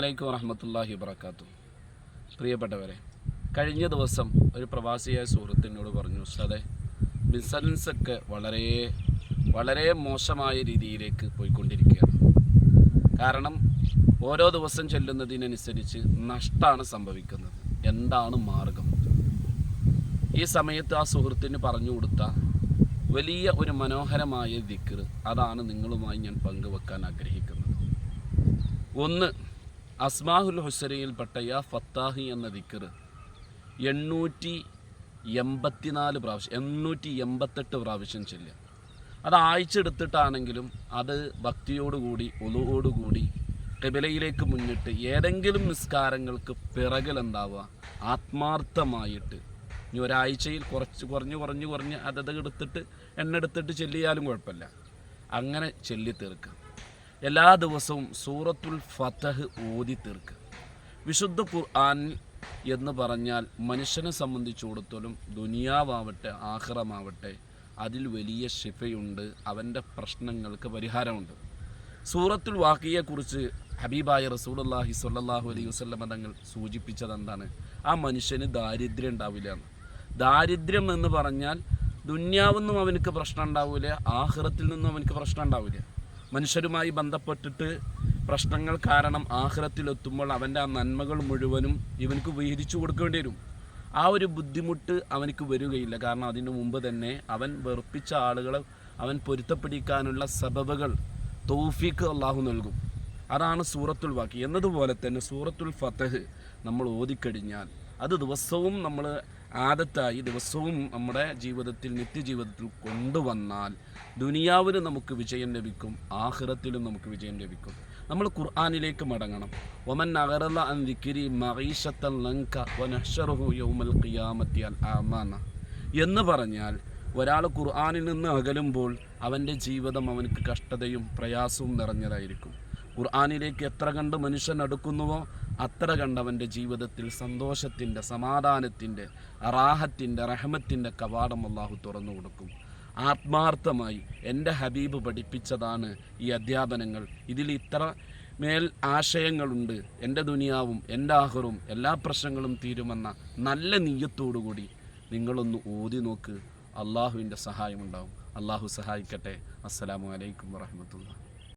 അലൈക്കും വറഹമത്തല്ലാഹി വബർക്കാത്തു പ്രിയപ്പെട്ടവരെ കഴിഞ്ഞ ദിവസം ഒരു പ്രവാസിയായ സുഹൃത്തിനോട് പറഞ്ഞു ഉസ്താദെ ബിസിനസ്സൊക്കെ വളരെ വളരെ മോശമായ രീതിയിലേക്ക് പോയിക്കൊണ്ടിരിക്കുകയാണ്. കാരണം ഓരോ ദിവസം ചെല്ലുന്നതിനനുസരിച്ച് നഷ്ടമാണ് സംഭവിക്കുന്നത്. എന്താണ് മാർഗം? ഈ സമയത്ത് ആ സുഹൃത്തിന് പറഞ്ഞു കൊടുത്ത വലിയ ഒരു മനോഹരമായ ദിക്കർ അതാണ് നിങ്ങളുമായി ഞാൻ പങ്കുവെക്കാൻ ആഗ്രഹിക്കുന്നത്. ഒന്ന് അസ്മാഹുൽ ഹുസരയിൽപ്പെട്ടയ ഫത്താഹി എന്ന ദിക്കർ എണ്ണൂറ്റി എൺപത്തിനാല് പ്രാവശ്യം എണ്ണൂറ്റി എൺപത്തെട്ട് പ്രാവശ്യം ചെല്ലുക. അത് ആഴ്ച എടുത്തിട്ടാണെങ്കിലും അത് ഭക്തിയോടുകൂടി ഒലുവോടുകൂടി കബിലയിലേക്ക് മുന്നിട്ട് ഏതെങ്കിലും നിസ്കാരങ്ങൾക്ക് പിറകിൽ എന്താവുക? ആത്മാർത്ഥമായിട്ട്. ഇനി ഒരാഴ്ചയിൽ കുറച്ച് കുറഞ്ഞ് കുറഞ്ഞ് കുറഞ്ഞ് അതത് എടുത്തിട്ട് എണ്ണെടുത്തിട്ട് ചെല്ലിയാലും കുഴപ്പമില്ല. അങ്ങനെ ചെല്ലി തീർക്കുക എല്ലാ ദിവസവും സൂറത്തുൽ ഫതഹ് ഓതി തീർക്കുക വിശുദ്ധ ഖുർആൻ എന്ന് പറഞ്ഞാൽ മനുഷ്യനെ സംബന്ധിച്ചിടത്തോളം ദുനിയാവാവട്ടെ ആഹ്റമാവട്ടെ അതിൽ വലിയ ശിഫയുണ്ട് അവന്റെ പ്രശ്നങ്ങൾക്ക് പരിഹാരമുണ്ട്. സൂറത്തുൽ വാക്കിയെക്കുറിച്ച് ഹബീബായ റസൂലുള്ളാഹി സ്വല്ലല്ലാഹു അലൈഹി വസല്ലം തങ്ങൾ സൂചിപ്പിച്ചത് എന്താണ് ആ മനുഷ്യന് ദാരിദ്ര്യം ഉണ്ടാവില്ല എന്ന്. ദാരിദ്ര്യം എന്ന് പറഞ്ഞാൽ ദുന്യാവെന്നും അവനക്ക് പ്രശ്നം ഉണ്ടാവില്ല ആഹ്റത്തിൽ നിന്നും അവനക്ക് പ്രശ്നം ഉണ്ടാവില്ല. മനുഷ്യരുമായി ബന്ധപ്പെട്ടിട്ട് പ്രശ്നങ്ങൾ കാരണം ആഹ്റത്തിലെത്തുമ്പോൾ അവന്റെ ആ നന്മകൾ മുഴുവനും ഇവനക്ക് വിഹരിച്ചു കൊടുക്കേണ്ടി വരും. ആ ഒരു ബുദ്ധിമുട്ട് അവനക്ക് വരികയില്ല. കാരണം അതിനു മുമ്പ് തന്നെ അവൻ വെറുപ്പിച്ച ആളുകളെ അവൻ പൊരുത്തപ്പെടിക്കാനുള്ള സബബുകൾ തൗഫീഖ് അള്ളാഹു നൽകും. അതാണ് സൂറത്തുൽ വാക്കി. എന്നതുപോലെ തന്നെ സൂറത്തുൽ ഫതഹ് നമ്മൾ ഓതിക്കഴിഞ്ഞാൽ അത് ദിവസവും നമ്മൾ ആദത്തായി ദിവസവും നമ്മുടെ ജീവിതത്തിൽ നിത്യജീവിതത്തിൽ കൊണ്ടുവന്നാൽ ദുനിയാവിലും നമുക്ക് വിജയം ലഭിക്കും ആഹ്റത്തിലും നമുക്ക് വിജയം ലഭിക്കും. നമ്മൾ ഖുർആാനിലേക്ക് മടങ്ങണം. ഒമൻ അഗറല അൻ ദിക്കിരി മഹീഷത്തൻ ലങ്ക വനഹ്ഷറുഹു യൗമൽ ഖിയാമത്തി അൽ ആമാന. എന്ന് പറഞ്ഞാൽ ഒരാൾ ഖുർആാനിൽ നിന്ന് അകലുമ്പോൾ അവന്റെ ജീവിതം അവനക്ക് കഷ്ടതയും പ്രയാസവും നിറഞ്ഞതായിരിക്കും. ഖുർആാനിലേക്ക് എത്ര കണ്ട് മനുഷ്യൻ അടുക്കുന്നുവോ അത്ര കണ്ടവന്റെ ജീവിതത്തിൽ സന്തോഷത്തിന്റെ സമാധാനത്തിന്റെ റാഹത്തിന്റെ റഹമത്തിന്റെ കവാടം അള്ളാഹു തുറന്നു കൊടുക്കും. ആത്മാർത്ഥമായി എന്റെ ഹബീബ് പഠിപ്പിച്ചതാണ് ഈ അധ്യാപനങ്ങൾ. ഇതിൽ ഇത്ര മേൽ ആശയങ്ങളുണ്ട്. എന്റെ ദുനിയാവും എന്റെ ആഹറും എല്ലാ പ്രശ്നങ്ങളും തീരുമെന്ന നല്ല നീയത്തോടുകൂടി നിങ്ങളൊന്ന് ഓതി നോക്ക്. അള്ളാഹുവിന്റെ സഹായമുണ്ടാവും അള്ളാഹു സഹായിക്കട്ടെ. അസ്സലാമു അലൈക്കും വറഹമത്തുള്ള